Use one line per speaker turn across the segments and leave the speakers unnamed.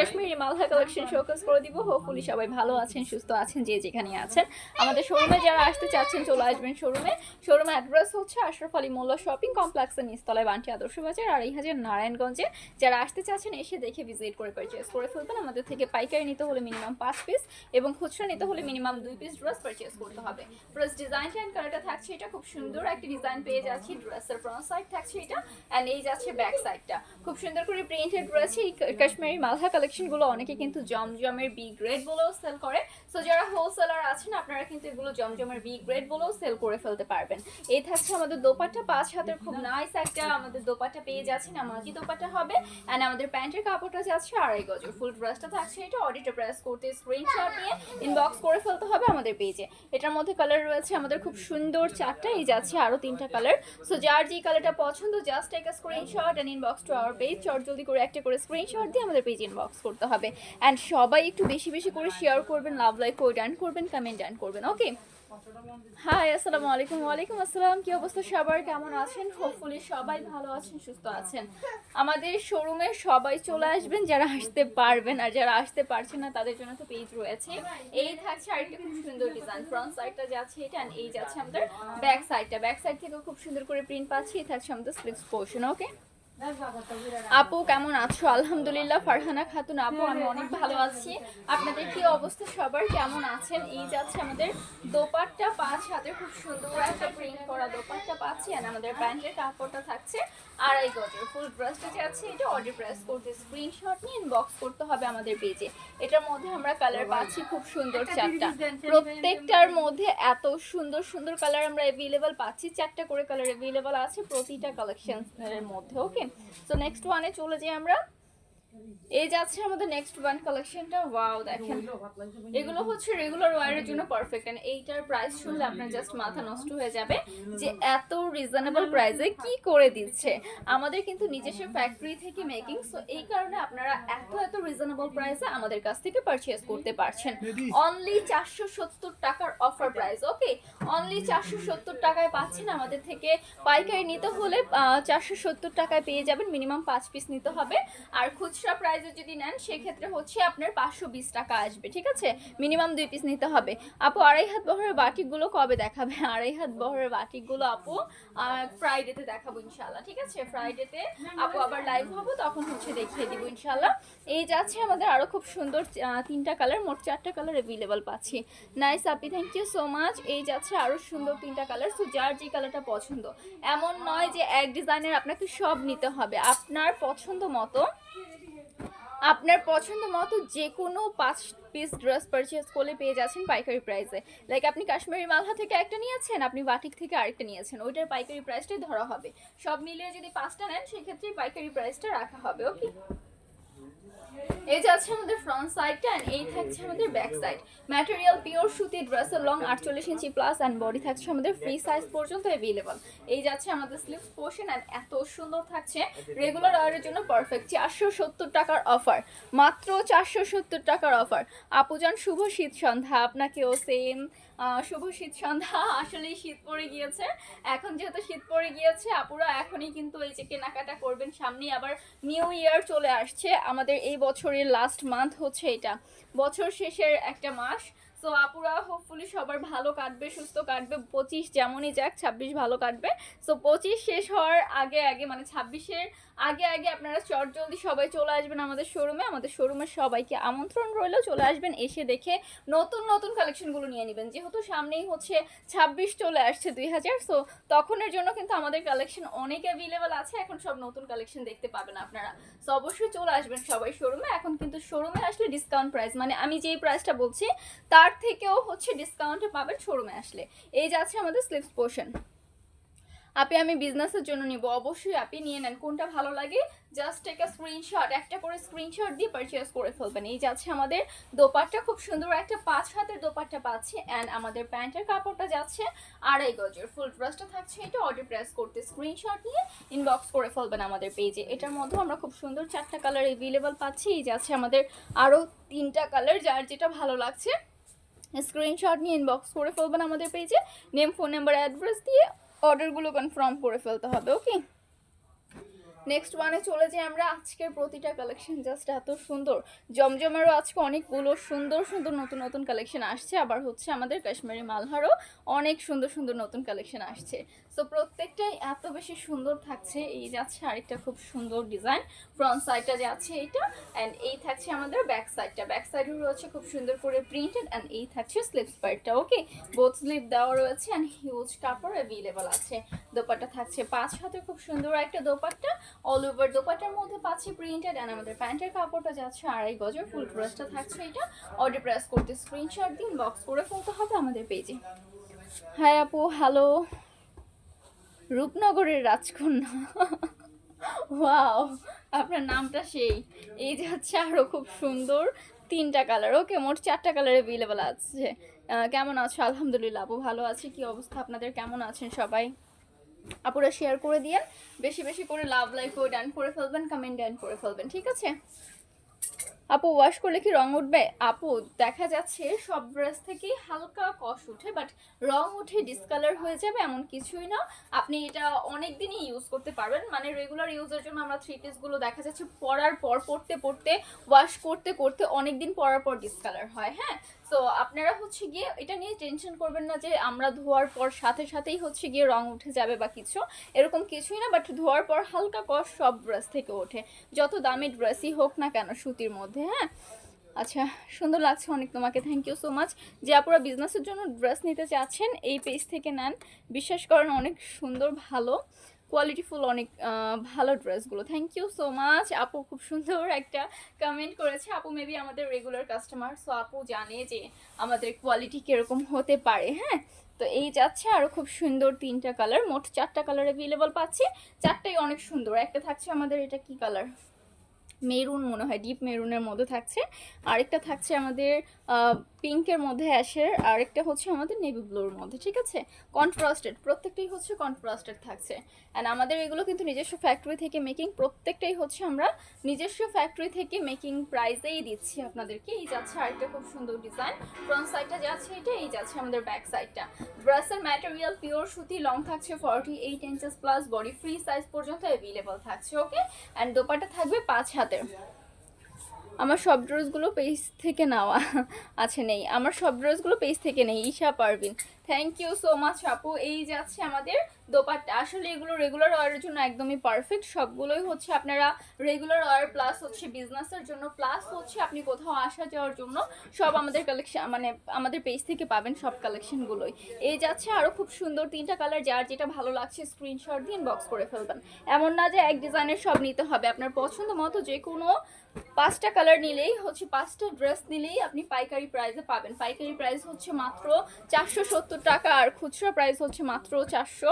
কাশ্মীরি মালহা collection showcase করে দিব। Hopefully সবাই ভালো আছেন সুস্থ আছেন যে যেখানে আছেন। আমাদের শোরুমে যারা আসতে চাচ্ছেন চলে আসবেন শোরুমে শোরুমে অ্যাড্রেস হচ্ছে আশরাফ আলী মোল্লা শপিং কমপ্লেক্সের নিচতলায় বান্টি আদর্শ বাজার আর এই হাজার নারায়ণগঞ্জে। যারা আসতে চাচ্ছেন এসে দেখে ভিজিট করে পারচেস করে ফেলবেন। আমাদের থেকে পাইকারি নিতে হলে মিনিমাম পাঁচ পিস এবং খুচরা নিতে হলে মিনিমাম দুই পিস ড্রেস পারচেস করতে হবে। প্লাস ডিজাইনটা অ্যান্ড কালারটা থাকছে এটা খুব সুন্দর একটা ডিজাইন পেয়ে যাচ্ছি। ড্রেসের ফ্রন্ট সাইড থাকছে এটা অ্যান্ড এই যাচ্ছে ব্যাক সাইডটা খুব সুন্দর করে প্রিন্টেড রয়েছে এই কাশ্মীরি মালহা কালেকশনগুলো অনেকে কিন্তু জমজমের বি গ্রেড বলেও সেল করে। সো যারা হোলসেলার আছেন, আপনারা কিন্তু এগুলো জমজমের বি গ্রেড বলেও সেল করে ফেলতে পারবেন। এই থাকছে আমাদের দোপাট্টা, পাঁচ হাতের খুব নাইস একটা আমাদের দোপাট্টা পেয়ে যাচ্ছেন আমাকে দোপাট্টা হবে। অ্যান্ড আমাদের প্যান্টের কাপড়টা যাচ্ছে আড়াই গজের। ফুল ড্রেসটা থাকছে এটা অডিটর প্রেস করতে স্ক্রিনশট নিয়ে ইনবক্স করে ফেলতে হবে আমাদের পেজে এটার মধ্যে কালার রয়েছে আমাদের খুব সুন্দর চারটা, এই যাচ্ছে আরও তিনটা কালার সো যার যে কালারটা পছন্দ জাস্ট একটা screenshot and inbox to our page চট জলদি করে একটা করে স্ক্রিনশট দিয়ে আমাদের পেজ ইনবক্স করতে হবে। অ্যান্ড সবাই একটু বেশি বেশি করে শেয়ার করবেন লাভ লাইক করে ডান করবেন কমেন্ট ডান করবেন ওকে হাই আসসালামু আলাইকুম, ওয়ালাইকুম আসসালাম, কি অবস্থা সবার? কেমন আছেন? হোপফুলি সবাই ভালো আছেন, সুস্থ আছেন। আমাদের শোরুমে সবাই চলে আসবেন, যারা আসতে পারবেন আর যারা আসতে পারছেন না, তাদের জন্য তো পেজ রয়েছে। এই থাকছে আরেকটা খুব সুন্দর ডিজাইন ফ্রন্ট সাইডটা যাচ্ছে এটা and এই যাচ্ছে আমাদের ব্যাক সাইডটা ব্যাক সাইড থেকে খুব সুন্দর করে প্রিন্ট পাচ্ছি, এই থাকছে আমাদের স্লিপস পোর্শন ওকে আপু কেমন আছো? আলহামদুলিল্লাহ ফারহানা খাতুন আপু আমি অনেক ভালো আছি। আপনাদের কি অবস্থা? সবার কেমন আছেন? এই যাচ্ছে আমাদের দোপাট্টা পাঁচ হাতে খুব সুন্দর একটা প্রিন্ট করা দোপাট্টা পাচ্ছি আর আমাদের প্যান্টের কাপড়টা থাকছে আড়াই গজের। ফুল ড্রেসটা যাচ্ছে এটা অর্ডার প্রেস করতে স্ক্রিনশট নিয়ে ইনবক্স করতে হবে আমাদের পেজে এটার মধ্যে আমরা কালার পাচ্ছি খুব সুন্দর চারটা। প্রত্যেকটার মধ্যে এত সুন্দর সুন্দর কালার আমরা অ্যাভেলেবল পাচ্ছি। চারটা করে কালার অ্যাভেলেবল আছে প্রতিটা কালেকশন এর মধ্যে ওকে সো নেক্সট ওয়ানে চলে যাই আমরা। এই যাচ্ছে আমাদের নেক্সট ওয়ান কালেকশনটা ওয়াও দেখেন। এগুলো হচ্ছে রেগুলার ওয়ারের জন্য পারফেক্ট এন্ড এইটার প্রাইস শুনলে আপনার জাস্ট মাথা নষ্ট হয়ে যাবে যে এত রিজনেবল প্রাইসে কি করে দিচ্ছে। আমাদের কিন্তু নিজস্ব ফ্যাক্টরি থেকে মেকিং সো এই কারণে আপনারা এত এত রিজনেবল প্রাইসে আমাদের কাছ থেকে পারচেজ করতে পারছেন। অনলি চারশো সত্তর টাকার অফার প্রাইস ওকে অনলি চারশো সত্তর টাকায় পাচ্ছেন আমাদের থেকে। পাইকারি নিতে হলে চারশো সত্তর টাকায় পেয়ে যাবেন। মিনিমাম পাঁচ পিস নিতে হবে। আর খুচরা প্রাইসে যদি নেন, সেক্ষেত্রে হচ্ছে আপনার পাঁচশো বিশ টাকা আসবে, ঠিক আছে? মিনিমাম দুই পিস নিতে হবে। আপু, আড়াই হাত বহরের বাটিকগুলো কবে দেখাবে? আড়াই হাত বহরের বাটিকগুলো আপু ফ্রাইডেতে দেখাবো ইনশাল্লাহ ঠিক আছে? ফ্রাইডেতে আপু আবার লাইভ হব, তখন হচ্ছে দেখিয়ে দিব ইনশাল্লাহ এই যাচ্ছে আমাদের আরও খুব সুন্দর তিনটা কালার মোট চারটা কালার অ্যাভেলেবল পাচ্ছি। নাইস আপি থ্যাংক ইউ সো মাচ এই যাচ্ছে আরও সুন্দর তিনটা কালার সো যার যে কালারটা পছন্দ। এমন নয় যে এক ডিজাইনের আপনাকে সব নিতে হবে। আপনার পছন্দ মতো আপনার পছন্দ মতো যে কোনো পাঁচ পিস ড্রেস পারচেজ করলে পেয়ে যাচ্ছেন পাইকারি প্রাইসে লাইক আপনি কাশ্মীরি মালহা থেকে একটা নিয়েছেন, আপনি বাটিক থেকে আরেকটা নিয়েছেন, ওইটার পাইকারি প্রাইসটাই ধরা হবে। সব মিলিয়ে যদি পাঁচটা নেন, সেক্ষেত্রে পাইকারি প্রাইসটা রাখা হবে ওকে এই আমাদের ফ্রন্ট সাইডটা এই থাকছে আমাদের ব্যাক সাইড ম্যাটেরিয়াল পিওর সুতি লং আটচল্লিশ ইঞ্চি প্লাস অ্যান্ড বডি থাকছে আমাদের ফ্রি সাইজ পর্যন্ত অ্যাভেলেবল এই যাচ্ছে আমাদের স্লিভস পোর্শন এত সুন্দর থাকছে। রেগুলার আওয়ারের জন্য পারফেক্ট চারশো সত্তর টাকার অফার মাত্র চারশো সত্তর টাকার অফার আপুজান, শুভ শীত সন্ধ্যা। আপনাকেও সেম শুভ শীত সন্ধ্যা। আসলেই শীত পড়ে গিয়েছে। এখন যেহেতু শীত পড়ে গিয়েছে, আপুরা এখনই কিন্তু এই যে কেনাকাটা করবেন, সামনেই আবার নিউ ইয়ার চলে আসছে। আমাদের এই বছরের লাস্ট মান্থ হচ্ছে এটা। বছর শেষের একটা মাস। সো আপুরা হোপফুলি সবার ভালো কাটবে, সুস্থ কাটবে। পঁচিশ যেমনই যাক, ছাব্বিশ ভালো কাটবে। সো পঁচিশ শেষ হওয়ার আগে আগে মানে ছাব্বিশের আগে আগে আপনারা চট জলদি সবাই চলে আসবেন আমাদের শোরুমে আমাদের শোরুমে সবাইকে আমন্ত্রণ রইল। চলে আসবেন, এসে দেখে নতুন নতুন কালেকশনগুলো নিয়ে নেবেন। যেহেতু সামনেই হচ্ছে ছাব্বিশ চলে আসছে দুই হাজার সো তখনের জন্য কিন্তু আমাদের কালেকশন অনেক অ্যাভেলেবেল আছে। এখন সব নতুন কালেকশন দেখতে পাবেন আপনারা। সো অবশ্যই চলে আসবেন সবাই শোরুমে এখন কিন্তু শোরুমে আসলে ডিসকাউন্ট প্রাইস মানে আমি যেই প্রাইসটা বলছি, তার থেকেও হচ্ছে ডিসকাউন্টে পাবেন শোরুমে আসলে। এই যাচ্ছে আমাদের স্লিপস পোর্শন আপনি, আমি বিজনেসের জন্য নিব। অবশ্যই আপনি নিয়ে নেন। কোনটা ভালো লাগে জাস্ট একটা স্ক্রিনশট একটা করে স্ক্রিনশট দিয়ে পারচেস করে ফেলবেন। এই যাচ্ছে আমাদের দোপাট্টা, খুব সুন্দর একটা পাঁচ হাতের দোপাট্টা পাচ্ছি। অ্যান্ড আমাদের প্যান্টের কাপড়টা যাচ্ছে আড়াই গজের। ফুল ড্রেসটা থাকছে এটা অর্ডার প্রেস করতে স্ক্রিনশট নিয়ে ইনবক্স করে ফেলবেন আমাদের পেজে এটার মধ্যে আমরা খুব সুন্দর চারটা কালার অ্যাভেলেবল পাচ্ছি। এই যাচ্ছে আমাদের আরও তিনটা কালার যার যেটা ভালো লাগছে স্ক্রিনশট নিয়ে ইনবক্স করে ফেলবেন আমাদের পেজে নেম ফোন নাম্বার অ্যাড্রেস দিয়ে অর্ডারগুলো কনফার্ম করে ফেলতে হবে ওকে নেক্সট ওয়ানে চলে যাই আমরা। আজকের প্রতিটা কালেকশন জাস্ট এত সুন্দর। জমজমেরও আজকে অনেকগুলো সুন্দর সুন্দর নতুন নতুন কালেকশন আসছে। আবার হচ্ছে আমাদের কাশ্মীরি মালহারও অনেক সুন্দর সুন্দর নতুন কালেকশন আসছে। সো প্রত্যেকটাই এত বেশি সুন্দর থাকছে। এই যাচ্ছে আরেকটা খুব সুন্দর ডিজাইন ফ্রন্ট সাইডটা যাচ্ছে এইটা। অ্যান্ড এই থাকছে আমাদের ব্যাক সাইডটা ব্যাক সাইডও রয়েছে খুব সুন্দর করে প্রিন্টেড অ্যান্ড এই থাকছে স্লিপস পার্টটা ওকে বোথ স্লিপ দেওয়া রয়েছে অ্যান্ড হিউজ কাপড় অ্যাভেলেবল আছে। দোপাট্টা থাকছে পাঁচ হাতে খুব সুন্দর একটা দোপাট্টা। অল ওভার দোপাট্টার মধ্যে পাচ্ছি প্রিন্টেড অ্যান্ড আমাদের প্যান্টের কাপড়টা যাচ্ছে আড়াই গজের ফুল ড্রেসটা থাকছে এটা। অর্ডার প্রেস করতে স্ক্রিনশট দিন বক্স করে ফেলতে হবে আমাদের পেজে হাই আপু হ্যালো রূপনগরের রাজকন্যা। ওয়াও আপনার নামটা সেই। এই যে হচ্ছে আরও খুব সুন্দর তিনটা কালার ওকে মোট চারটা কালার অ্যাভেলেবেল আছে। কেমন আছো? আলহামদুলিল্লাহ আপু, ভালো আছি। কি অবস্থা? আপনাদের কেমন আছেন সবাই? আপুরা শেয়ার করে দিয়েন। বেশি বেশি করে লাভ লাইক ও ডান করে ফেলবেন কমেন্ট ডান করে ফেলবেন, ঠিক আছে? আপু ওয়াশ করলে কি রং উঠবে? আপু, দেখা যাচ্ছে সব ড্রেস থেকেই হালকা কষ উঠে বাট রং উঠে ডিসকালার হয়ে যাবে এমন কিছুই না। আপনি এটা অনেক দিনই ইউজ করতে পারবেন। মানে রেগুলার ইউজের জন্য আমরা থ্রি পিসগুলো দেখা যাচ্ছে পরার পর পড়তে পড়তে ওয়াশ করতে করতে অনেক দিন পরার পর ডিসকালার হয় হ্যাঁ? তো আপনারা হচ্ছে গিয়ে এটা নিয়ে টেনশন করবেন না যে আমরা ধোয়ার পর সাথে সাথেই হচ্ছে গিয়ে রং উঠে যাবে বা কিছু। এরকম কিছুই না বাট ধোয়ার পর হালকা কষ সব ড্রেস থেকে ওঠে। যত দামি ড্রেসই হোক না কেন, সুতির মধ্যে হ্যাঁ? আচ্ছা সুন্দর লাগছে অনেক তোমাকে। থ্যাংক ইউ সো মাচ যে আপনারা বিজনেসের জন্য ড্রেস নিতে চাচ্ছেন, এই পেজ থেকে নেন। বিশ্বাস করেন, অনেক সুন্দর, ভালো কোয়ালিটিফুল অনেক ভালো ড্রেসগুলো থ্যাংক ইউ সো মাচ আপু খুব সুন্দর একটা কমেন্ট করেছে। আপু মেবি আমাদের রেগুলার কাস্টমার সো আপু জানে যে আমাদের কোয়ালিটি কীরকম হতে পারে হ্যাঁ? তো এই যাচ্ছে আরও খুব সুন্দর তিনটা কালার মোট চারটা কালার অ্যাভেলেবল পাচ্ছি। চারটাই অনেক সুন্দর। একটা থাকছে আমাদের, এটা কি কালার মেরুন মনে হয় ডিপ মেরুনের মধ্যে থাকছে। আরেকটা থাকছে আমাদের পিঙ্কের মধ্যে অ্যাশের, আরেকটা হচ্ছে আমাদের নেভি ব্লুর মধ্যে, ঠিক আছে? কন্ট্রাস্টেড, প্রত্যেকটাই হচ্ছে কন্ট্রাস্টেড থাকছে। অ্যান্ড আমাদের এগুলো কিন্তু নিজস্ব ফ্যাক্টরি থেকে মেকিং প্রত্যেকটাই হচ্ছে আমরা নিজস্ব ফ্যাক্টরি থেকে মেকিং প্রাইজেই দিচ্ছি আপনাদেরকে। এই যাচ্ছে আরেকটা খুব সুন্দর ডিজাইন ফ্রন্ট সাইডটা যাচ্ছে এটা, এই যাচ্ছে আমাদের ব্যাক সাইডটা ড্রেসের ম্যাটেরিয়াল পিওর সুতি লং থাকছে forty eight inches plus body free size পর্যন্ত অ্যাভেলেবল থাকছে ওকে অ্যান্ড দোপাটা থাকবে পাঁচ হাতের। আমার সব ড্রেসগুলো পেজ থেকে নেওয়া আছে নেই। আমার সব ড্রেসগুলো পেজ থেকে নেই, Isha Parvin. Thank you so much আপু। এই যাচ্ছে আমাদের দোপাট্টা। আসলে এগুলো রেগুলার ওয়ারের জন্য একদমই পারফেক্ট সবগুলোই হচ্ছে আপনারা রেগুলার ওয়ার প্লাস হচ্ছে বিজনেসের জন্য। প্লাস হচ্ছে আপনি কোথাও আসা যাওয়ার জন্য সব আমাদের কালেকশন মানে আমাদের পেজ থেকে পাবেন সব কালেকশনগুলোই এই যাচ্ছে আরও খুব সুন্দর তিনটা কালার যার যেটা ভালো লাগছে স্ক্রিনশট দিয়ে ইনবক্স করে ফেলবেন। এমন না যে এক ডিজাইনের সব নিতে হবে। আপনার পছন্দ মতো যে কোনো পাঁচটা কালার নিলেই হচ্ছে পাঁচটা ড্রেস নিলেই আপনি পাইকারি প্রাইসে পাবেন। পাইকারি প্রাইস হচ্ছে মাত্র চারশো সত্তর টাকা আর খুচরা প্রাইস হচ্ছে মাত্র চারশো।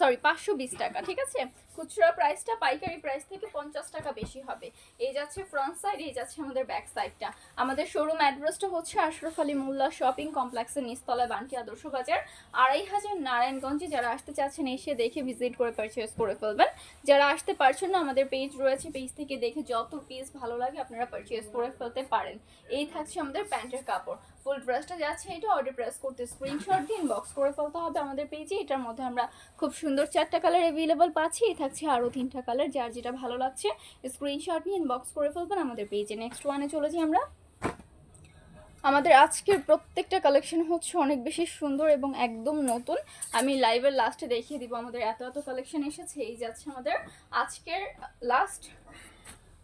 সরি পাঁচশো বিশ টাকা ঠিক আছে? খুচরা প্রাইসটা পাইকারি প্রাইস থেকে পঞ্চাশ টাকা বেশি হবে। এই যাচ্ছে ফ্রন্ট সাইড এই যাচ্ছে আমাদের ব্যাক সাইডটা আমাদের শোরুম অ্যাড্রেসটা হচ্ছে আশরাফ আলী মোল্লা শপিং কমপ্লেক্সের নিচতলায় বান্টি আদর্শ বাজার আড়াই হাজার নারায়ণগঞ্জে। যারা আসতে চাচ্ছেন, এসে দেখে ভিজিট করে পারচেস করে ফেলবেন। যারা আসতে পারছেন না, আমাদের পেজ রয়েছে। পেজ থেকে দেখে যত পিস ভালো লাগে, আপনারা পারচেস করে ফেলতে পারেন। এই থাকছে আমাদের প্যান্টের কাপড়। ফুল ড্রেসটা যাচ্ছে, এটা অর্ডার প্রেস করতে স্ক্রিনশট দিন বক্স করে ফেলতে হবে আমাদের পেজে এটার মধ্যে আমরা খুব সুন্দর চারটা কালার অ্যাভেলেবল পাচ্ছি। থাকছে আরও তিনটা কালার, যার যেটা ভালো লাগছে স্ক্রিনশট নিয়ে ইনবক্স করে ফেলবেন আমাদের পেজে নেক্সট ওয়ানে চলে যাই আমরা। আমাদের আজকের প্রত্যেকটা কালেকশন হচ্ছে অনেক বেশি সুন্দর এবং একদম নতুন। আমি লাইভের লাস্টে দেখিয়ে দিব আমাদের এত এত কালেকশন এসেছে। এই যাচ্ছে আমাদের আজকের লাস্ট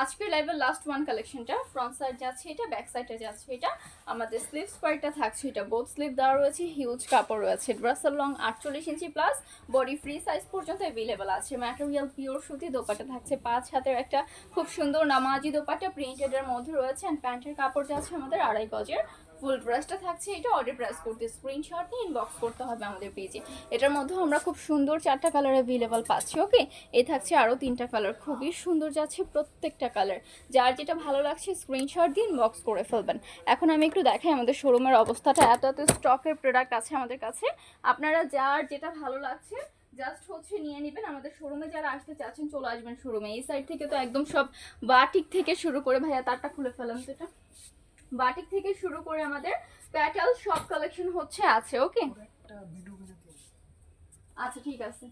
আজকের লাইভের লাস্ট ওয়ান কালেকশনটা ফ্রন্ট সাইড যাচ্ছে, এটা ব্যাক সাইডে যাচ্ছে, এটা আমাদের স্লিভস স্কোয়ারটা থাকছে, এটা বোথ স্লিভ দেওয়া রয়েছে হিউজ কাপড় রয়েছে। ড্রেসের লং আটচল্লিশ ইঞ্চি প্লাস বডি ফ্রি সাইজ পর্যন্ত অ্যাভেলেবেল আছে। ম্যাটেরিয়াল পিওর সুতি দোপাটা থাকছে, পাঁচ হাতের একটা খুব সুন্দর নামাজি দোপাটা প্রিন্টেডের মধ্যে রয়েছে। অ্যান্ড প্যান্টের কাপড় যাচ্ছে আমাদের আড়াই গজের ফুল ড্রেসটা থাকছে, এটা অর্ডার প্রেস করতে স্ক্রিনশট নিয়ে ইনবক্স করতে হবে আমাদের পেজে এটার মধ্যে আমরা খুব সুন্দর চারটা কালার অ্যাভেলেবল পাচ্ছি ওকে এ থাকছে আরও তিনটা কালার খুবই সুন্দর যাচ্ছে প্রত্যেকটা কালার যার যেটা ভালো লাগছে স্ক্রিনশট দিয়ে ইনবক্স করে ফেলবেন। এখন আমি একটু দেখাই আমাদের শোরুমের অবস্থাটা। এত এত স্টকের প্রোডাক্ট আছে আমাদের কাছে। আপনারা যার যেটা ভালো লাগছে জাস্ট হচ্ছে নিয়ে নেবেন। আমাদের শোরুমে যারা আসতে চাচ্ছেন, চলে আসবেন শোরুমে এই সাইড থেকে তো একদম সব বাটিক থেকে শুরু করে ভাইয়া, তারটা খুলে ফেলাম এটা বাটিক থেকে শুরু করে আমাদের প্যাটাল সব কালেকশন হচ্ছে আছে ওকে? আচ্ছা ঠিক আছে।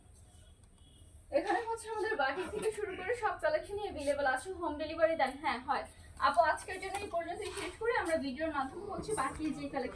এখানে হচ্ছে আমাদের বাটিক থেকে শুরু করে সব কালেকশনই অ্যাভেলেবল আছে হোম ডেলিভারি দেন। হ্যাঁ হয়। আপু আজকের জন্য এই পর্যন্ত শেষ করে আমরা ভিডিওর মাধ্যমে হচ্ছে বাকি যে কালেকশন